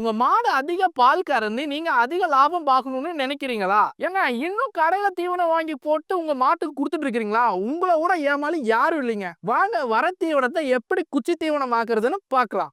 உங்க மாடு அதிக பால் கறந்து நீங்க அதிக லாபம் பார்க்கணும்னு நினைக்கிறீங்களா? ஏங்க இன்னும் கடையில தீவனம் வாங்கி போட்டு உங்க மாட்டுக்கு கொடுத்துட்டு இருக்கிறீங்களா? உங்களை கூட ஏமாலும் யாரும் இல்லைங்க. வாங்க வர தீவனத்தை எப்படி குச்சி தீவனம் ஆக்குறதுன்னு பார்க்கலாம்.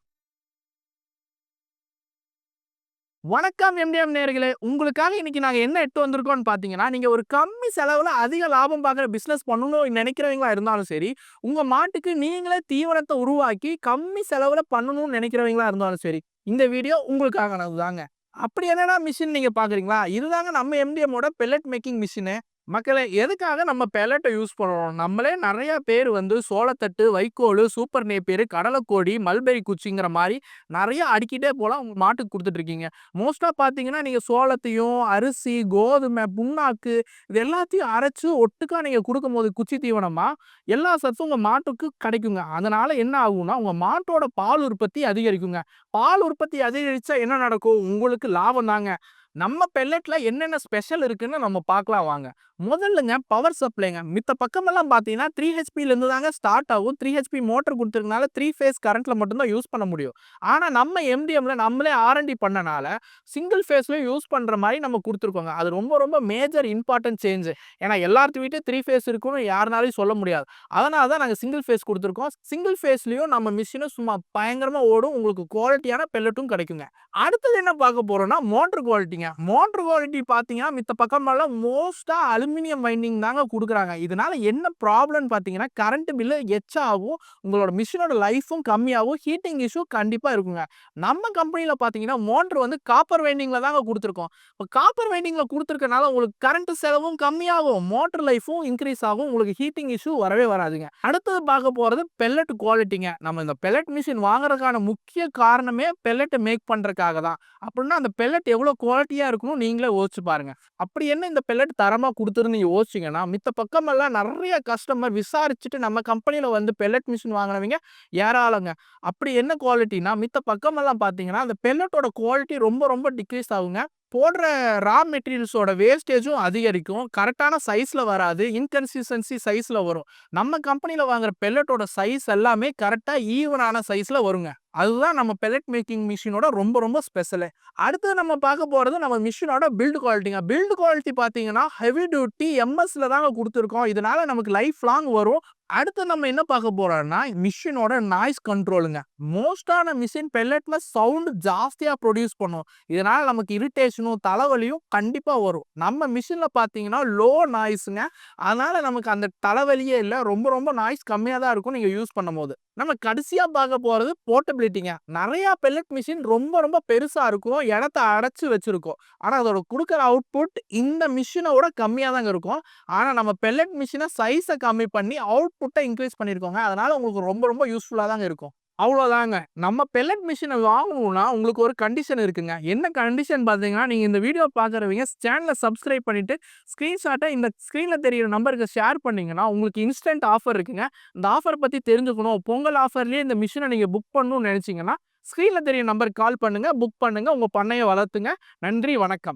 வணக்கம் எம்டிஎம் நேர்களே உங்களுக்காக இன்னைக்கு நாங்கள் என்ன எட்டு வந்திருக்கோம்னு பார்த்தீங்கன்னா நீங்கள் ஒரு கம்மி செலவில் அதிக லாபம் பார்க்குற பிஸ்னஸ் பண்ணணும்னு நினைக்கிறவங்களா இருந்தாலும் சரி உங்கள் மாட்டுக்கு நீங்களே தீவனத்தை உருவாக்கி கம்மி செலவில் பண்ணணும்னு நினைக்கிறவங்களா இருந்தாலும் சரி இந்த வீடியோ உங்களுக்காக தாங்க அப்படி என்னென்னா மிஷின் நீங்கள் பார்க்குறீங்களா இதுதாங்க நம்ம எம்டிஎம்மோட பெல்லட் மேக்கிங் மிஷினு மக்களை எதுக்காக நம்ம பெலட்டை யூஸ் பண்ணுறோம் நம்மளே நிறைய பேர் வந்து சோளத்தட்டு வைக்கோல் சூப்பர் நேப்பேர் கடலைக்கோடி மல்பெரி குச்சிங்கிற மாதிரி நிறைய அடிக்கிட்டே போகலாம் உங்கள் மாட்டுக்கு கொடுத்துட்ருக்கீங்க மோஸ்ட்டாக பார்த்தீங்கன்னா நீங்கள் சோளத்தையும் அரிசி கோதுமை புண்ணாக்கு இது எல்லாத்தையும் அரைச்சி ஒட்டுக்காக நீங்கள் கொடுக்கும்போது குச்சி தீவனமாக எல்லா சத்தும் உங்கள் மாட்டுக்கு கிடைக்குங்க. அதனால் என்ன ஆகும்னா உங்கள் மாட்டோட பால் உற்பத்தி அதிகரிக்குங்க. பால் உற்பத்தி அதிகரித்தா என்ன நடக்கும்? உங்களுக்கு லாபம் தாங்க. நம்ம பெல்லட்ல என்னென்ன ஸ்பெஷல் இருக்குன்னு நம்ம பார்க்கலாம் வாங்க. முதல்லங்க பவர் சப்ளைங்க மித்த பக்கமெல்லாம் பார்த்தீங்கன்னா த்ரீ ஹெச்பிலேருந்து தாங்க ஸ்டார்ட் ஆகும். த்ரீ ஹெச்பி மோட்டர் கொடுத்துருக்கனால த்ரீ ஃபேஸ் கரண்ட்டில் மட்டும்தான் யூஸ் பண்ண முடியும். ஆனால் நம்ம எம்டிஎம்ல நம்மளே ஆர்என்டி பண்ணனால சிங்கிள் ஃபேஸ்லேயும் யூஸ் பண்ணுற மாதிரி நம்ம கொடுத்துருக்கோங்க. அது ரொம்ப ரொம்ப மேஜர் இம்பார்ட்டன்ட் சேஞ்சு ஏன்னா எல்லாத்து வீட்டையும் த்ரீ ஃபேஸ் இருக்குன்னு யாருனாலையும் சொல்ல முடியாது. அதனால தான் நாங்கள் சிங்கிள் ஃபேஸ் கொடுத்துருக்கோம். சிங்கிள் ஃபேஸ்லேயும் நம்ம மிஷினும் சும்மா பயங்கரமாக ஓடும். உங்களுக்கு குவாலிட்டியான பெல்லட்டும் கிடைக்குங்க. அடுத்தது என்ன பார்க்க போகிறோம்னா மோட்டர் குவாலிட்டிங்க பாருங்க மோட்டர் குவாலிட்டி பார்த்தீங்கன்னா மித்த பக்கமெல்லாம் மோஸ்ட்டாக அலுமினியம் வைண்டிங் தாங்க கொடுக்குறாங்க. இதனால என்ன ப்ராப்ளம்னு பார்த்தீங்கன்னா கரண்ட் பில்லு எச்சாகும் உங்களோட மிஷினோட லைஃபும் கம்மியாகும் ஹீட்டிங் இஷ்யூ கண்டிப்பாக இருக்குங்க. நம்ம கம்பெனியில் பார்த்தீங்கன்னா மோட்டர் வந்து காப்பர் வைண்டிங்கில் தாங்க கொடுத்துருக்கோம். இப்போ காப்பர் வைண்டிங்கில் கொடுத்துருக்கனால உங்களுக்கு கரண்ட் செலவும் கம்மியாகும் மோட்டர் லைஃபும் இன்க்ரீஸ் ஆகும் உங்களுக்கு ஹீட்டிங் இஷ்யூ வரவே வராதுங்க. அடுத்தது பார்க்க போகிறது பெல்லட் குவாலிட்டிங்க நம்ம இந்த பெல்லட் மிஷின் வாங்குறதுக்கான முக்கிய காரணமே பெல்லட்டை மேக் பண்ணுறதுக்காக தான். அப்படின்னா அந்த பெல்லட் எவ்வளோ குவாலிட்டி குவாலிட்டியாக இருக்கணும் நீங்களே யோசிச்சு பாருங்கள் அப்படி என்ன இந்த பெல்லட் தரமாக கொடுத்துருந்து யோசிச்சிங்கன்னா மித்த பக்கமெல்லாம் நிறைய கஸ்டமர் விசாரிச்சுட்டு நம்ம கம்பெனியில் வந்து பெல்லட் மிஷின் வாங்கினவங்க ஏராளங்க. அப்படி என்ன குவாலிட்டினா மித்த பக்கமெல்லாம் பார்த்தீங்கன்னா அந்த பெல்லட்டோட குவாலிட்டி ரொம்ப ரொம்ப டிக்ரீஸ் ஆகுங்க. போடுற ரா மெட்டீரியல்ஸோட வேஸ்டேஜும் அதிகரிக்கும். கரெக்டான சைஸில் வராது. இன்கன்சிஸ்டன்சி சைஸில் வரும். நம்ம கம்பெனியில் வாங்குற பெல்லட்டோட சைஸ் எல்லாமே கரெக்டாக ஈவனான சைஸில் வருங்க. அதுதான் நம்ம பெலட் மேக்கிங் மிஷினோட ரொம்ப ரொம்ப ஸ்பெஷலு அடுத்து நம்ம பார்க்க போகிறது நம்ம மிஷினோட பில்டு குவாலிட்டிங்க பில்டு குவாலிட்டி பார்த்தீங்கன்னா ஹெவி டியூட்டி எம்எஸ்ல தாங்க கொடுத்துருக்கோம். இதனால நமக்கு லைஃப் லாங் வரும். அடுத்து நம்ம என்ன பார்க்க போறோம்னா மிஷினோட நாய்ஸ் கண்ட்ரோலுங்க. மோஸ்டான மிஷின் பெல்லட்ல சவுண்டு ஜாஸ்தியாக ப்ரொடியூஸ் பண்ணும். இதனால நமக்கு இரிட்டேஷனும் தலைவலியும் கண்டிப்பாக வரும். நம்ம மிஷினில் பார்த்தீங்கன்னா லோ நாய்ஸுங்க. அதனால நமக்கு அந்த தலைவலியே இல்லை. ரொம்ப ரொம்ப நாய்ஸ் கம்மியாக தான் இருக்கும் நீங்கள் யூஸ் பண்ணும் போது நம்ம கடைசியாக பார்க்க போகிறது போர்ட்டபிலிட்டிங்க. நிறையா பெல்லட் மிஷின் ரொம்ப ரொம்ப பெருசாக இருக்கும். இடத்த அடைச்சி வச்சுருக்கோம். ஆனால் அதோட கொடுக்குற அவுட்புட் இந்த மிஷினோட கம்மியாக தாங்க இருக்கும். ஆனால் நம்ம பெல்லட் மிஷினை சைஸை கம்மி பண்ணி அவுட் அவுட்புட்டை இன்க்ரீஸ் பண்ணியிருக்கோங்க அதனால் உங்களுக்கு ரொம்ப ரொம்ப யூஸ்ஃபுல்லாக தாங்க இருக்கும். அவ்வளோதாங்க. நம்ம பெல்லட் மிஷினை வாங்கணும்னா உங்களுக்கு ஒரு கண்டிஷன் இருக்குங்க. என்ன கண்டிஷன் பார்த்தீங்கன்னா நீங்கள் இந்த வீடியோ பார்க்குறவங்க சேனலை சப்ஸ்கிரைப் பண்ணிவிட்டு ஸ்க்ரீன்ஷாட்டை இந்த ஸ்க்ரீனில் தெரியிற நம்பருக்கு ஷேர் பண்ணிங்கன்னா உங்களுக்கு இன்ஸ்டன்ட் ஆஃபர் இருக்குங்க. இந்த ஆஃபர் பற்றி தெரிஞ்சுக்கணும். பொங்கல் ஆஃபர்லேயே இந்த மிஷினை நீங்கள் புக் பண்ணணும்னு நினச்சிங்கன்னா ஸ்க்ரீனில் தெரியும் நம்பருக்கு கால் பண்ணுங்கள் புக் பண்ணுங்கள் உங்கள் பண்ணையை வளர்த்துங்க. நன்றி. வணக்கம்.